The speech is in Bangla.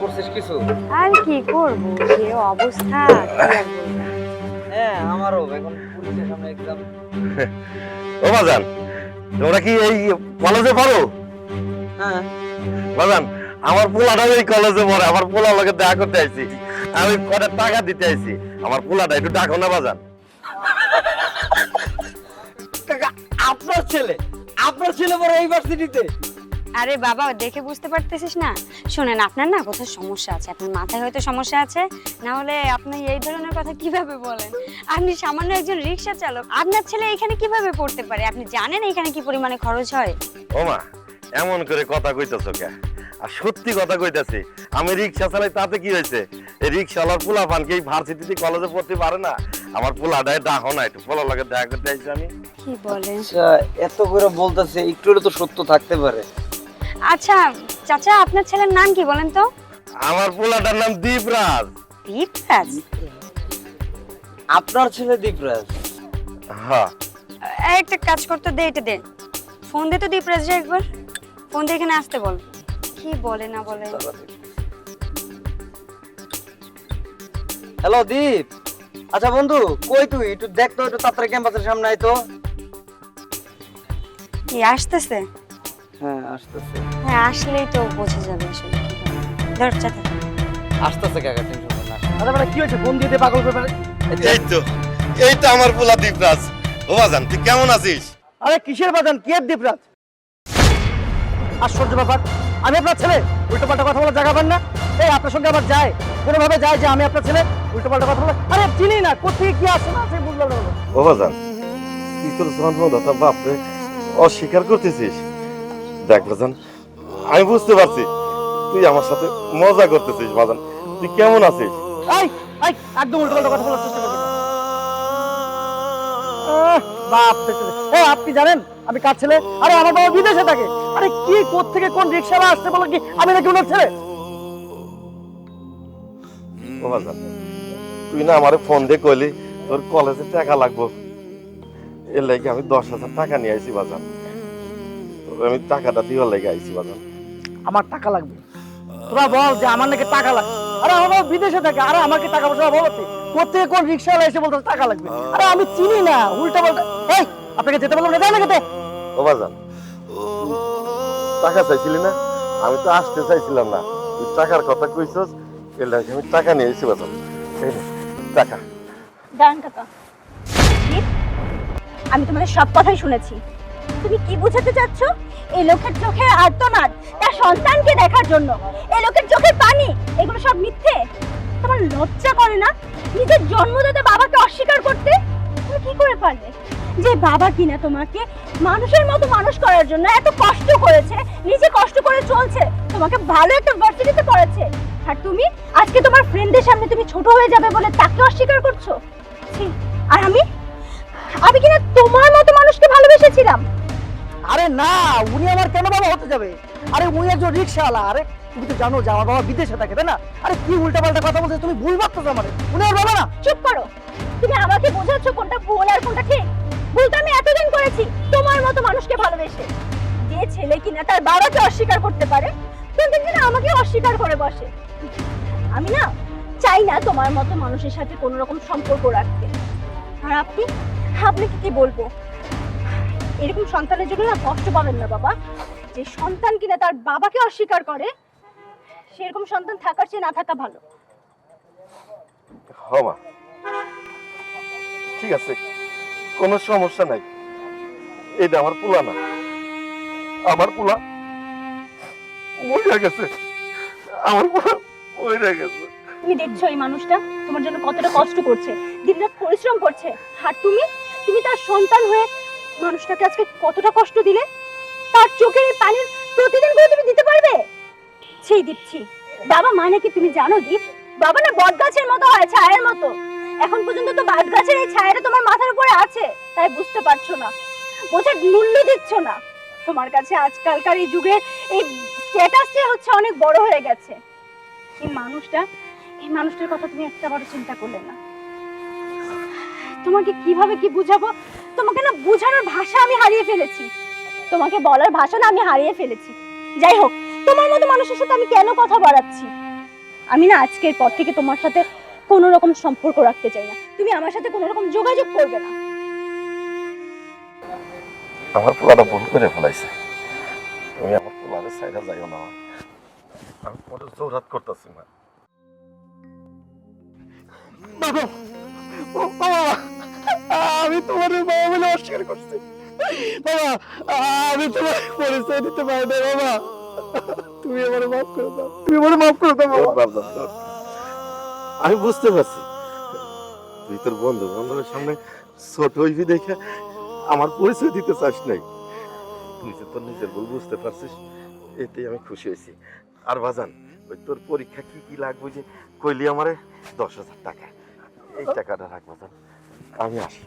করছিস কিছু? আর কি করব? যে অবস্থা। হ্যাঁ আমারও এখন পুলিশের সামনে এক্সাম ও বাজান তোমরা কি এই কলেজে পড়ো? হ্যাঁ। বাজান আমার পোলাটা এই কলেজে পড়ে আমার পোলার লগে দেখা করতে আইছি। আমি কটা টাকা দিতে আইছি। আমার পোলাটা একটু ডাকো না বাজান। আপনার ছেলে আপনার ছেলে বড় ইউনিভার্সিটিতে আরে বাবা দেখে বুঝতে পারতেছিস না? শোনেন আপনার না কোথাও সমস্যা আছে আপনার মাথায় হয়তো সমস্যা আছে না হলে আপনি এই ধরনের কথা কীভাবে বলেন? আপনি সামান্য একজন রিক্সা চালক আপনার ছেলে এখানে কীভাবে পড়তে পারে? আপনি জানেন এখানে কি পরিমাণে খরচ হয়? ও মা এমন করে কথা কইতেছো কে? আর সত্যি কথা কইতাছি আমি রিক্সা চালাই তাতে কি হয়েছে? এই রিক্সাওয়ালার পোলা পানকে এই ভার্সিটিতে কলেজে পড়তে পারে না? আমার পোলা পোলাটায় ডাকো না একটু পোলার লাগে দেখা করতে আইছি আমি। কি বলেন? আচ্ছা এত করে বলতেছে একটু তো সত্য থাকতে পারে। আচ্ছা চাচা আপনার ছেলের নাম কি বলেন তো? আমার পোলাটার নাম দীপরাজ। দীপরাজ? আপনার ছেলে দীপরাজ? হ্যাঁ। একটা কাজ করতে দে এটা দে। ফোন দে তো দীপরাজ একবার। ফোন দিয়ে এখানে আসতে বল। কি বলে না বলে? হ্যালো দীপ। আচ্ছা বন্ধু কই তুই? একটু দেখ তো একটু তাড়াতাড়ি ক্যাম্পাসের সামনে আয় তো। কি আসতেছে। হ্যাঁ আসতেছে। হ্যাঁ আসলেই তো বোঝা যাবে আসলে বলে। আসতেছে কাকা টেনশন করো না। আরে মানে কি হয়েছে? ফোন দিয়ে দিয়ে পাগল করে ফেলে এই তো এই তো আমার পোলা দীপরাজ। ও বাজান তুই কেমন আছিস? আরে কিসের বাজান? কি দীপরাজ? আশ্চর্য ব্যাপার। আমি আপনার ছেলে? উল্টো পাল্টা কথা বলার জায়গা পান না? এই আপনার সঙ্গে আবার যায়। কোনোভাবে যায় যে আমি আপনার ছেলে? উল্টো পাল্টা কথা বলে আরে চিনি না কোথেকে কি আসে না আসে বুঝলাম না ও বাজান তুই তোর জন্মদাতা বাপরে। অস্বীকার করতেছিস? দেখ বাজান আমি বুঝতে পারছি। তুই আমার সাথে মজা করতেছিস বাজান তুই কেমন আছিস? এই এই একদম উল্টো কথা বলার চেষ্টা করবেন বাপ এই আপনি জানেন আমি কার ছেলে? আরে আমার বাবা বিদেশে থাকে। আরে কি কোথেকে কোন রিক্সাওয়ালা আসছে বলো কি? আমি নাকি ওনার ছেলে? ও বাজান তুই না আমারে ফোন দিয়ে কইলি তোর কলেজে টাকা লাগবো। এর লাগে আমি দশ হাজার টাকা নিয়ে আইছি বাজান তোর আমি টাকাটা দিবার লাগে আইছি বাজান আমার টাকা লাগবে। তোরা বল যে আমার নাকি টাকা লাগবে। আরে আমার বিদেশে থাকে আরে আমাকে টাকা পয়সা বলতে কোথেকে কোন রিক্সাওয়ালা এসে বলতে টাকা লাগবে? আরে আমি চিনি না উল্টা পাল্টা। এই আপনাকে যেতে বললাম না যাই না যেতে ও বাজান টাকা চাইছিলি না? আমি তো আসতে চাইছিলাম না। তুই টাকার কথা কইছস এর লাগে আমি টাকা নিয়ে বাজান এই নে, টাকা। দাঁড়ান কাকা। আমি তোমাদের সব কথাই শুনেছি। তুমি কি বোঝাতে চাচ্ছ? এই লোকের চোখের আর্তনাদ তার সন্তানকে দেখার জন্য। এই লোকের চোখে পানি, এগুলো সব মিথ্যে। তোমার লজ্জা করে না? নিজের জন্মদাতা বাবাকে অস্বীকার করতে? তুমি কি করে পারলে? যে বাবা কিনা তোমাকে মানুষের মতো মানুষ করার জন্য এত কষ্ট করেছে, নিজে কষ্ট করে চলছে, তোমাকে ভালো একটা ভার্সিটিতে পড়েছে আর তুমি, আজকে তোমার ফ্রেন্ডদের সামনে তুমি ছোট হয়ে যাবে বলে তাকে অস্বীকার করছ? আর আমি? আমি কিনা তোমার মতো মানুষকে আমার হতে যাবে? আরে উনি একজন রিক্সাওয়ালা আরে তুমি তো জানো যে আমার বাবা বিদেশে থাকে, তাই না? আরে কি উল্টা পাল্টা কথা বলছে, তুমি ভুল ভাবতেছো আমার। উনি আর বাবা না? চুপ করো। তুমি আমাকে বোঝাচ্ছ কোনটা ভুল আর কোনটা ঠিক? ভুল তো আমি এতদিন করেছি, তোমার মতো মানুষকে ভালোবেসে। যে ছেলে কিনা তার বাবাকে অস্বীকার করতে পারে কিন্তু কিনা আমাকে অস্বীকার করে বসে। আমি না চাই না তোমার মতো মানুষের সাথে কোনো রকম সম্পর্ক রাখতে। আর আপনি, আপনাকে কি বলব? এরকম সন্তানের জন্য না কষ্ট পাবেন না, বাবা। যে সন্তান কিনা তার বাবাকে অস্বীকার করে সেরকম সন্তান থাকার চেয়ে না থাকা ভালো। ঠিক আছে কোনো সমস্যা নাই। এটা আমার পোলা না আমার পোলা মরে গেছে। আমার পোলা মরে গেছে। তুমি দেখছ এই মানুষটা তোমার জন্য কতটা কষ্ট করছে দিনরাত পরিশ্রম করছে। আর তুমি তুমি তার সন্তান হয়ে মানুষটাকে আজকে কতটা কষ্ট দিলে? তার চোখের পানির প্রতিদিন করে তুমি দিতে পারবে? সেই দিচ্ছি বাবা মানে কি তুমি জানো, দীপ? বাবা না বট গাছের মতো হয়, ছায়ের মতো। এখন পর্যন্ত তো বট গাছের এই ছায়াটা তোমার মাথার উপরে আছে। তাই বুঝতে পারছ না। বোঝার মূল্য দিচ্ছ না। তোমার কাছে আজকালকার এই যুগের এই স্ট্যাটাসটা হচ্ছে অনেক বড় হয়ে গেছে। এই মানুষটা, এই মানুষটার কথা তুমি একটা বড় চিন্তা করলে না। তোমাকে কীভাবে কি বুঝাবো? তোমাকে না বোঝানোর ভাষা আমি হারিয়ে ফেলেছি। তোমাকে বলার ভাষা না আমি হারিয়ে ফেলেছি। যাই হোক, তোমার মতো মানুষের সাথে আমি কেন কথা বাড়াচ্ছি আমি না আজকের পর থেকে তোমার সাথে কোনো রকম সম্পর্ক রাখতে চাই না। তুমি আমার সাথে কোনো রকম যোগাযোগ করবে না। আমার পোলাটা ভুল করে ফেলাইছে। তুমি আমার পোলারে সাইডা যাইও না। আমি পরে জোরাত করতেছি না বাবা! আমি তোমার বাবা বলে অস্বীকার করছি। বাবা, আমি পরিচয় দিতে পারি না, বাবা। তুমি আমার মাফ করে দাও। তুমি আমার মাফ করে দাও বাবা। আমি বুঝতে পারছি। তুই তোর বন্ধু বান্ধবের সামনে ছোট হইবি দেখে আমার পরিচয় দিতে চাস নাই। তুই যে তোর নিজের ভুল বুঝতে পারছিস, এতেই আমি খুশি হয়েছি। আর বাজান, ওই তোর পরীক্ষা কি কি লাগবে যে কইলি আমারে? দশ হাজার টাকা। এই টাকাটা রাখ, বাজান। আমি আসি।